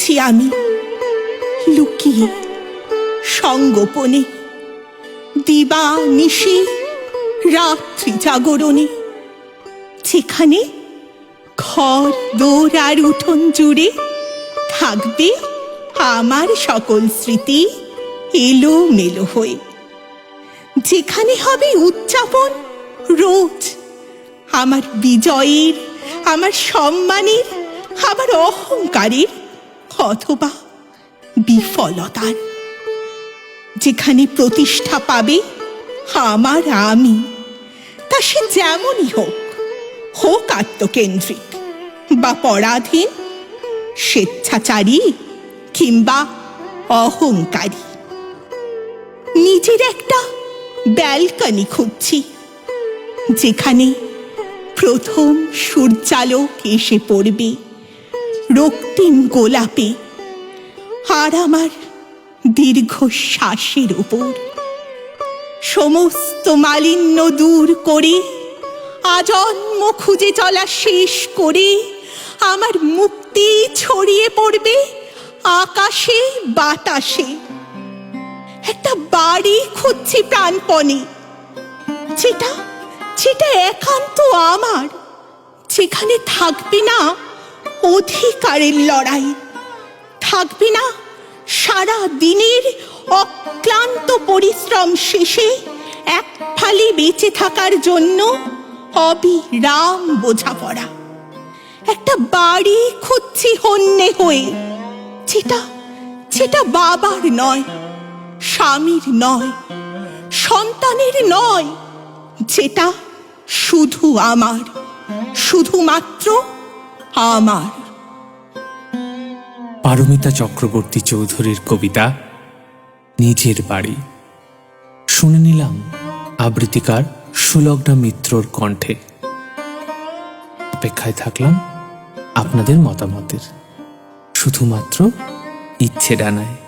খুঁজছি আমি, লুকিয়ে, সঙ্গোপনে দিবা নিশি রাত্রি জাগরণে, যেখানে ঘর দৌড় আর উঠোন জুড়ে থাকবে আমার সকল স্মৃতি এলো মেলো হয়ে। যেখানে হবে উদযাপন রোজ, আমার বিজয়ের, আমার সম্মানের, আমার অহংকারের অথবা বিফলতার। যেখানে প্রতিষ্ঠা পাবে আমার আমি, তা সে যেমনই হোক হোক আত্মকেন্দ্রিক বা পরাধীন, স্বেচ্ছাচারী কিংবা অহংকারী। নিজের একটা ব্যালকানি খুঁজছি, যেখানে প্রথম সূর্যালোক এসে পড়বে। রক্তিম গোলাপে আর আমার দীর্ঘ শ্বাসের উপর। সমস্ত মালিন্য দূর করে, আজন্ম খুঁজে চলা শেষ করে, আমার মুক্তি ছড়িয়ে পড়বে আকাশে, বাতাসে। একটা বাড়ি খুঁজছি প্রাণপণে, যেটা যেটা একান্ত আমার, যেখানে থাকবে না অধিকারের লড়াই। থাকবে না সারা দিনের অক্লান্ত পরিশ্রম শেষে এক ফালি বেঁচে থাকার জন্য অবিরাম বোঝাপড়া। একটা বাড়ি খুঁজছি হন্যে হয়ে। যেটা যেটা বাবার নয়, স্বামীর নয়, সন্তানের নয়, যেটা শুধু আমার, শুধুমাত্র আমার। পারমিতা চক্রবর্তী চৌধুরীর কবিতা, নিজের বাড়ি। শুনে নিলাম, আবৃত্তিকার সুলগ্না মিত্রর কণ্ঠে। অপেক্ষায় থাকলাম আপনাদের মতামতের। শুধুমাত্র ইচ্ছে ডানায়।